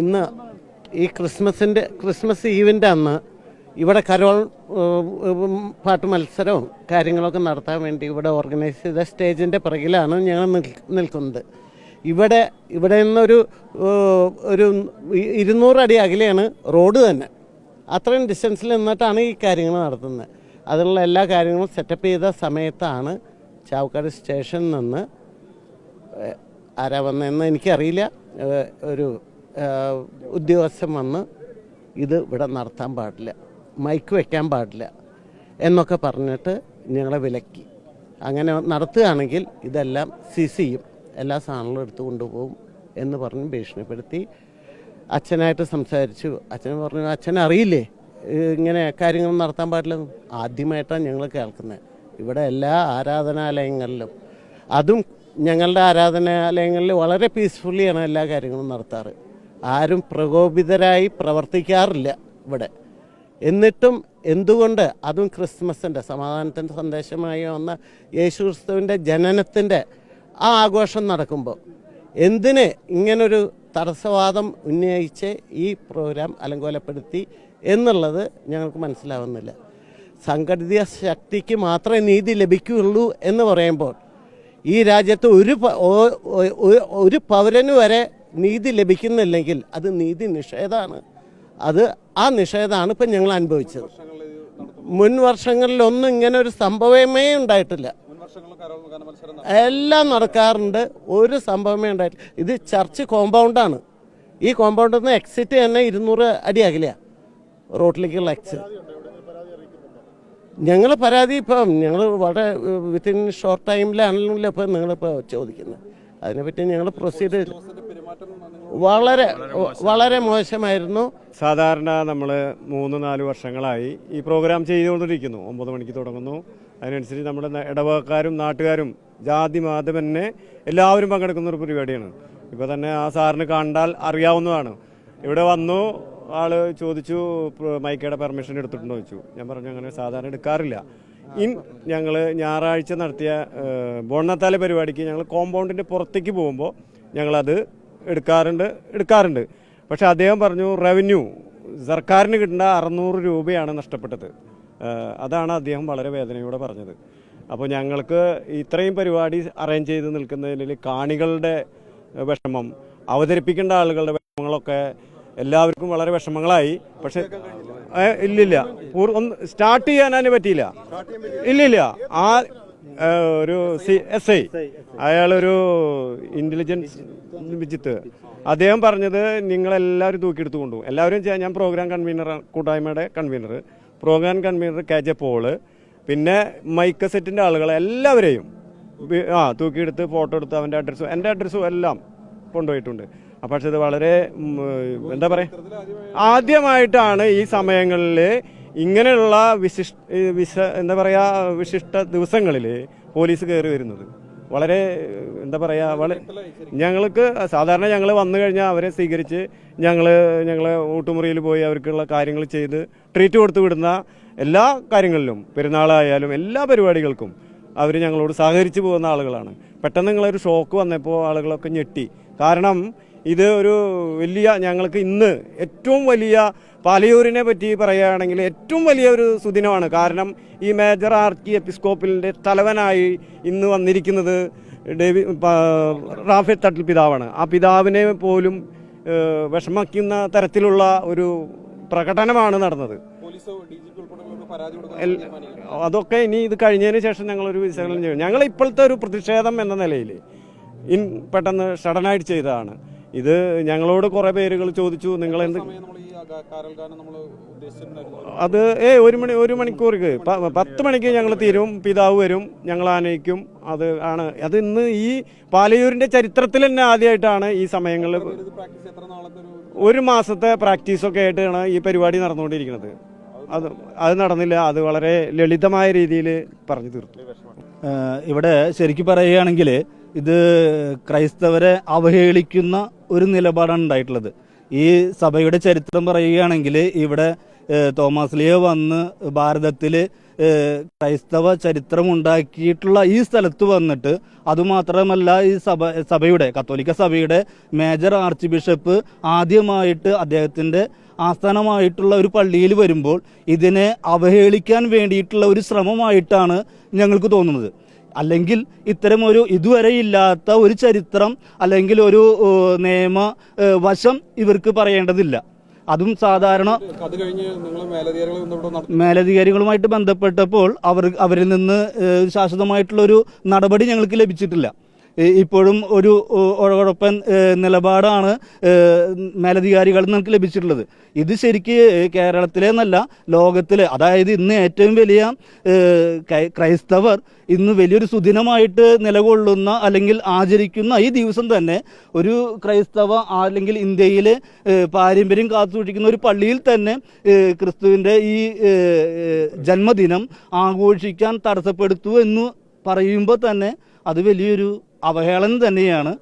ഇന്ന് ഈ ക്രിസ്മസിന്റെ ക്രിസ്മസ് ഈവിന്റെ അന്ന് ഇവിടെ കരോൾ പാട്ട് മത്സരവും കാര്യങ്ങളൊക്കെ നടത്താൻ വേണ്ടി ഇവിടെ ഓർഗനൈസ് ചെയ്ത സ്റ്റേജിന്റെ പിറകിലാണ് ഞങ്ങൾ നിൽക്കുന്നത്. ഇവിടെ ഇവിടെ നിന്നൊരു ഒരു അടി അകലെയാണ് റോഡ് തന്നെ. അത്രയും ഡിസ്റ്റൻസിൽ നിന്നിട്ടാണ് ഈ കാര്യങ്ങൾ നടത്തുന്നത്. അതിനുള്ള എല്ലാ കാര്യങ്ങളും സെറ്റപ്പ് ചെയ്ത സമയത്താണ് ചാവക്കാട് സ്റ്റേഷനിൽ നിന്ന് ആരാ വന്നതെന്ന് എനിക്കറിയില്ല. ഒരു ഉദ്യോഗസ്ഥൻ വന്ന് ഇത് ഇവിടെ നടത്താൻ പാടില്ല മൈക്ക് വെക്കാൻ പാടില്ല എന്നൊക്കെ പറഞ്ഞിട്ട് ഞങ്ങളെ വിലക്കി. അങ്ങനെ നടത്തുകയാണെങ്കിൽ ഇതെല്ലാം സീസ് എല്ലാ സാധനങ്ങളും എടുത്തു കൊണ്ടുപോകും എന്ന് പറഞ്ഞ് ഭീഷണിപ്പെടുത്തി. അച്ഛനായിട്ട് സംസാരിച്ചു. അച്ഛൻ പറഞ്ഞു അച്ഛൻ അറിയില്ലേ ഇങ്ങനെ കാര്യങ്ങൾ നടത്താൻ പാടില്ലെന്ന്? ആദ്യമായിട്ടാണ് ഞങ്ങൾ കേൾക്കുന്നത് ഇവിടെ എല്ലാ ആരാധനാലയങ്ങളിലും അതും ഞങ്ങളുടെ ആരാധനാലയങ്ങളിൽ വളരെ പീസ്ഫുള്ളിയാണ് എല്ലാ കാര്യങ്ങളും നടത്താറ്. ആരും പ്രകോപിതരായി പ്രവർത്തിക്കാറില്ല ഇവിടെ. എന്നിട്ടും എന്തുകൊണ്ട് അതും ക്രിസ്മസിന്റെ സമാധാനത്തിന്റെ സന്ദേശമായി വന്ന യേശു ക്രിസ്തുവിന്റെ ജനനത്തിന്റെ ആ ആഘോഷം നടക്കുമ്പോൾ എന്തിന് ഇങ്ങനൊരു തടസ്സവാദം ഉന്നയിച്ച് ഈ പ്രോഗ്രാം അലങ്കോലപ്പെടുത്തി എന്നുള്ളത് ഞങ്ങൾക്ക് മനസ്സിലാവുന്നില്ല. സംഘടിത ശക്തിക്ക് മാത്രമേ നീതി ലഭിക്കുകയുള്ളൂ എന്ന് പറയുമ്പോൾ ഈ രാജ്യത്ത് ഒരു ഒരു പൗരന് വരെ നീതി ലഭിക്കുന്നില്ലെങ്കിൽ അത് നീതി നിഷേധമാണ്. അത് ആ നിഷേധമാണ് ഇപ്പം ഞങ്ങൾ അനുഭവിച്ചത്. മുൻ വർഷങ്ങളിലൊന്നും ഇങ്ങനെ ഒരു സംഭവമേ ഉണ്ടായിട്ടില്ല. എല്ലാം നടക്കാറുണ്ട്. ഒരു സംഭവമേ ഉണ്ടായിട്ടില്ല. ഇത് ചർച്ച് കോമ്പൗണ്ടാണ്. ഈ കോമ്പൗണ്ടിൽ നിന്ന് എക്സിറ്റ് തന്നെ ഇരുന്നൂറ് അടി അകലെയാണ് റോഡിലേക്കുള്ള എക്സിറ്റ് ഞങ്ങൾ പരാതി ഇപ്പം ഞങ്ങൾ വളരെ വിത്തിൻ ഷോർട്ട് ടൈമിലാണല്ലോ ഇപ്പം നിങ്ങളിപ്പോൾ ചോദിക്കുന്നത്. അതിനെപ്പറ്റി ഞങ്ങൾ പ്രൊസീഡ് വളരെ വളരെ മോശമായിരുന്നു. സാധാരണ നമ്മൾ മൂന്ന് നാല് വർഷങ്ങളായി ഈ പ്രോഗ്രാം ചെയ്തുകൊണ്ടിരിക്കുന്നു. ഒമ്പത് മണിക്ക് തുടങ്ങുന്നു. അതിനനുസരിച്ച് നമ്മുടെ ഇടവകക്കാരും നാട്ടുകാരും ജാതി മാധവനെ എല്ലാവരും പങ്കെടുക്കുന്ന ഒരു പരിപാടിയാണ്. ഇപ്പോൾ തന്നെ ആ സാറിന് കണ്ടാൽ അറിയാവുന്നതാണ്. ഇവിടെ വന്നു ആൾ ചോദിച്ചു മൈക്കയുടെ പെർമിഷൻ എടുത്തിട്ടുണ്ടോ ചോദിച്ചു. ഞാൻ പറഞ്ഞു അങ്ങനെ സാധാരണ എടുക്കാറില്ല. ഇൻ ഞങ്ങൾ ഞായറാഴ്ച നടത്തിയ ബോണത്താലെ പരിപാടിക്ക് ഞങ്ങൾ കോമ്പൗണ്ടിന്റെ പുറത്തേക്ക് പോകുമ്പോൾ ഞങ്ങളത് എടുക്കാറുണ്ട് എടുക്കാറുണ്ട്. പക്ഷെ അദ്ദേഹം പറഞ്ഞു റവന്യൂ സർക്കാരിന് കിട്ടുന്ന അറുന്നൂറ് രൂപയാണ് നഷ്ടപ്പെട്ടത്. അതാണ് അദ്ദേഹം വളരെ വേദനയോടെ പറഞ്ഞത്. അപ്പോൾ ഞങ്ങൾക്ക് ഇത്രയും പരിപാടി അറേഞ്ച് ചെയ്ത് നിൽക്കുന്നതിൽ കാണികളുടെ വിഷമം അവതരിപ്പിക്കേണ്ട ആളുകളുടെ വിഷമങ്ങളൊക്കെ എല്ലാവർക്കും വളരെ വിഷമങ്ങളായി. പക്ഷെ ഇല്ലില്ല. ഒന്ന് സ്റ്റാർട്ട് ചെയ്യാനതിന് പറ്റിയില്ല. ഇല്ലില്ല. ആ ഒരു സി എസ് ഐ അയാളൊരു ഇന്റലിജൻസ് വിജിത്ത്. അദ്ദേഹം പറഞ്ഞത് നിങ്ങളെല്ലാവരും തൂക്കിയെടുത്ത് കൊണ്ടുപോകും എല്ലാവരും ചെയ്യാൻ ഞാൻ പ്രോഗ്രാം കൺവീനർ കൂട്ടായ്മയുടെ convener program convener K J Paul പിന്നെ മൈക്ക് സെറ്റിന്റെ ആളുകൾ എല്ലാവരെയും ആ തൂക്കിയെടുത്ത് ഫോട്ടോ എടുത്ത് അവന്റെ അഡ്രസ്സും എന്റെ അഡ്രസ്സും എല്ലാം കൊണ്ടുപോയിട്ടുണ്ട്. പക്ഷേ ഇത് വളരെ എന്താ പറയുക ആദ്യമായിട്ടാണ് ഈ സമയങ്ങളിൽ ഇങ്ങനെയുള്ള വിശിഷ്ട വിശ എന്താ പറയുക വിശിഷ്ട ദിവസങ്ങളിൽ പോലീസ് കയറി വരുന്നത്. വളരെ എന്താ പറയുക വളരെ ഞങ്ങൾക്ക് സാധാരണ ഞങ്ങൾ വന്നു കഴിഞ്ഞാൽ അവരെ സ്വീകരിച്ച് ഞങ്ങൾ ഞങ്ങളെ ഊട്ടുമുറിയിൽ പോയി അവർക്കുള്ള കാര്യങ്ങൾ ചെയ്ത് ട്രീറ്റ് കൊടുത്ത് വിടുന്ന എല്ലാ കാര്യങ്ങളിലും പെരുന്നാളായാലും എല്ലാ പരിപാടികൾക്കും അവർ ഞങ്ങളോട് സഹകരിച്ച് പോകുന്ന ആളുകളാണ്. പെട്ടെന്ന് നിങ്ങളൊരു ഷോക്ക് വന്നപ്പോൾ ആളുകളൊക്കെ ഞെട്ടി. കാരണം ഇത് ഒരു വലിയ ഞങ്ങൾക്ക് ഇന്ന് ഏറ്റവും വലിയ പാലയൂരിനെ പറ്റി പറയുകയാണെങ്കിൽ ഏറ്റവും വലിയ ഒരു സുദിനമാണ്. കാരണം ഈ മേജർ ആർക്കി എപ്പിസ്കോപ്പിന്റെ തലവനായി ഇന്ന് വന്നിരിക്കുന്നത് ഡേവി റാഫേ തട്ടിൽ പിതാവാണ്. ആ പിതാവിനെ പോലും വിഷമിക്കുന്ന തരത്തിലുള്ള ഒരു പ്രകടനമാണ് നടന്നത്. അതൊക്കെ ഇനി ഇത് കഴിഞ്ഞതിന് ശേഷം ഞങ്ങളൊരു വിശകലനം ചെയ്യും. ഞങ്ങൾ ഇപ്പോഴത്തെ ഒരു പ്രതിഷേധം എന്ന നിലയിൽ ഇൻ പെട്ടെന്ന് സഡനായിട്ട് ചെയ്തതാണ്. ഇത് ഞങ്ങളോട് കുറേ പേരുകൾ ചോദിച്ചു നിങ്ങൾ എന്ത് അത് ഏ ഒരു മണി ഒരു മണിക്കൂർക്ക്. പത്ത് മണിക്ക് ഞങ്ങൾ തീരും പിതാവ് വരും ഞങ്ങൾ ആനയിക്കും. അത് ആണ്. അത് ഇന്ന് ഈ പാലയൂരിന്റെ ചരിത്രത്തിൽ തന്നെ ആദ്യമായിട്ടാണ് ഈ സമയങ്ങളിൽ ഒരു മാസത്തെ പ്രാക്ടീസ് ഒക്കെ ആയിട്ടാണ് ഈ പരിപാടി നടന്നുകൊണ്ടിരിക്കുന്നത്. അത് അത് നടന്നില്ല. അത് വളരെ ലളിതമായ രീതിയിൽ പറഞ്ഞു തീർത്തു. ഇവിടെ ശരിക്കും പറയുകയാണെങ്കിൽ ഇത് ക്രൈസ്തവരെ അവഹേളിക്കുന്ന ഒരു നിലപാടാണ് ഉണ്ടായിട്ടുള്ളത്. ഈ സഭയുടെ ചരിത്രം പറയുകയാണെങ്കിൽ ഇവിടെ തോമസ് ലിയോ വന്ന് ഭാരതത്തിൽ ക്രൈസ്തവ ചരിത്രം ഉണ്ടാക്കിയിട്ടുള്ള ഈ സ്ഥലത്ത് വന്നിട്ട് അതുമാത്രമല്ല ഈ സഭ സഭയുടെ കത്തോലിക്ക സഭയുടെ മേജർ ആർച്ച് ബിഷപ്പ് ആദ്യമായിട്ട് അദ്ദേഹത്തിന്റെ ആസ്ഥാനമായിട്ടുള്ള ഒരു പള്ളിയിൽ വരുമ്പോൾ ഇതിനെ അവഹേളിക്കാൻ വേണ്ടിയിട്ടുള്ള ഒരു ശ്രമമായിട്ടാണ് ഞങ്ങൾക്ക് തോന്നുന്നത്. അല്ലെങ്കിൽ ഇത്തരം ഒരു ഇതുവരെ ഇല്ലാത്ത ഒരു ചരിത്രം അല്ലെങ്കിൽ ഒരു നിയമ വശം ഇവർക്ക് പറയേണ്ടതില്ല. അതും സാധാരണ മേലധികാരികളുമായിട്ട് ബന്ധപ്പെട്ടപ്പോൾ അവർ അവരിൽ നിന്ന് ശാശ്വതമായിട്ടുള്ളൊരു നടപടി ഞങ്ങൾക്ക് ലഭിച്ചിട്ടില്ല. ഇപ്പോഴും ഒരു ഏഹ്, ഉഴകുഴപ്പൻ നിലപാടാണ് മേലധികാരികളിൽ നിന്ന് നമുക്ക് ലഭിച്ചിട്ടുള്ളത്. ഇത് ശരിക്ക് കേരളത്തിലെ എന്നല്ല ലോകത്തിലെ അതായത് ഇന്ന് ഏറ്റവും വലിയ ക്രൈസ്തവർ ഇന്ന് വലിയൊരു സുദിനമായിട്ട് നിലകൊള്ളുന്ന അല്ലെങ്കിൽ ആചരിക്കുന്ന ഈ ദിവസം തന്നെ ഒരു ക്രൈസ്തവ അല്ലെങ്കിൽ ഇന്ത്യയിലെ പാരമ്പര്യം കാത്തുസൂക്ഷിക്കുന്ന ഒരു പള്ളിയിൽ തന്നെ ക്രിസ്തുവിന്റെ ഈ ജന്മദിനം ആഘോഷിക്കാൻ തടസ്സപ്പെടുത്തു എന്ന് പറയുമ്പോൾ തന്നെ അത് വലിയൊരു അവഹേളനം തന്നെയാണ്